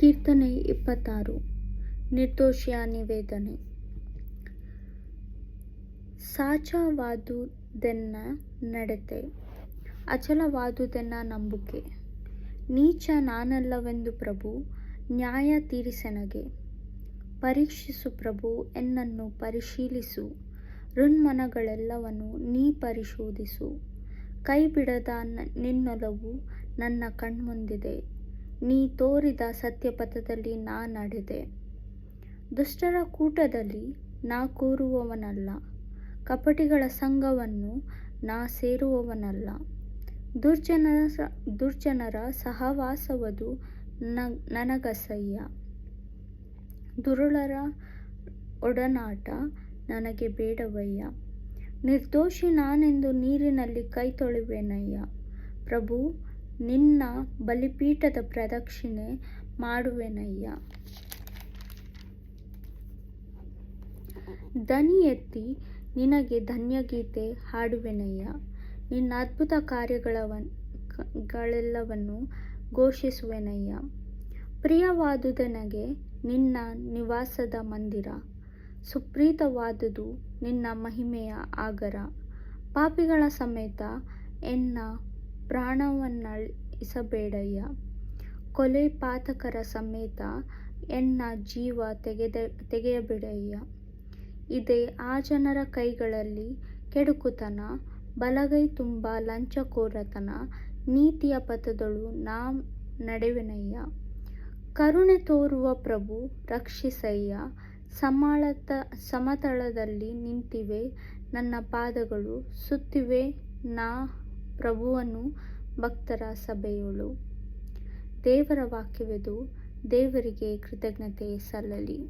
ಕೀರ್ತನೆ ಇಪ್ಪತ್ತಾರು, ನಿರ್ದೋಷಿಯ ನಿವೇದನೆ. ಸಾಚವಾದುದೆನ್ನ ನಡತೆ, ಅಚಲವಾದುದೆನ್ನ ನಂಬಿಕೆ. ನೀಚ ನಾನಲ್ಲವೆಂದು ಪ್ರಭು, ನ್ಯಾಯ ತೀರಿಸನಗೆ. ಪರೀಕ್ಷಿಸು ಪ್ರಭು, ಎನ್ನನ್ನು ಪರಿಶೀಲಿಸು. ಋಣ್ಮನಗಳೆಲ್ಲವನ್ನು ನೀ ಪರಿಶೋಧಿಸು. ಕೈಬಿಡದ ನಿನ್ನೊಲವು ನನ್ನ ಕಣ್ಮುಂದಿದೆ. ನೀ ತೋರಿದ ಸತ್ಯಪಥದಲ್ಲಿ ನಾ ನಡೆದೆ. ದುಷ್ಟರ ಕೂಟದಲ್ಲಿ ನಾ ಕೂರುವವನಲ್ಲ. ಕಪಟಿಗಳ ಸಂಘವನ್ನು ನಾ ಸೇರುವವನಲ್ಲ. ದುರ್ಜನ ದುರ್ಜನರ ಸಹವಾಸವದು ನನಗಸಯ್ಯ ದುರುಳರ ಒಡನಾಟ ನನಗೆ ಬೇಡವಯ್ಯ. ನಿರ್ದೋಷಿ ನಾನೆಂದು ನೀರಿನಲ್ಲಿ ಕೈ ಪ್ರಭು ನಿನ್ನ ಬಲಿಪೀಠದ ಪ್ರದಕ್ಷಿಣೆ ಮಾಡುವೆನಯ್ಯ. ದನಿ ಎತ್ತಿ ನಿನಗೆ ಧನ್ಯಗೀತೆ ಹಾಡುವೆನಯ್ಯ. ನಿನ್ನ ಅದ್ಭುತ ಕಾರ್ಯಗಳವನ್ನು ಘೋಷಿಸುವೆನಯ್ಯ. ಪ್ರಿಯವಾದುದನಗೆ ನಿನ್ನ ನಿವಾಸದ ಮಂದಿರ. ಸುಪ್ರೀತವಾದುದು ನಿನ್ನ ಮಹಿಮೆಯ ಆಗರ. ಪಾಪಿಗಳ ಸಮೇತ ಎನ್ನ ಪ್ರಾಣವನ್ನಳಿಸಬೇಡಯ್ಯ. ಕೊಲೆ ಪಾತಕರ ಸಮೇತ ಎನ್ನ ಜೀವ ತೆಗೆದ, ತೆಗೆಯಬೇಡಯ್ಯ. ಇದೇ ಆ ಜನರ ಕೈಗಳಲ್ಲಿ ಕೆಡುಕುತನ, ಬಲಗೈ ತುಂಬ ಲಂಚಕೋರತನ, ನೀತಿಯ ಪಥದಳು ನಾ ನಡೆವಿನಯ್ಯ. ಕರುಣೆ ತೋರುವ ಪ್ರಭು ರಕ್ಷಿಸಯ್ಯ. ಸಮಾಳತ, ಸಮತಳದಲ್ಲಿ ನಿಂತಿವೆ ನನ್ನ ಪಾದಗಳು, ಸುತ್ತಿವೆ ನಾ ಪ್ರಭುವನ್ನು ಭಕ್ತರ ಸಭೆಯೋಳು. ದೇವರ ವಾಕ್ಯವೆದು ದೇವರಿಗೆ ಕೃತಜ್ಞತೆ ಸಲ್ಲಲಿ.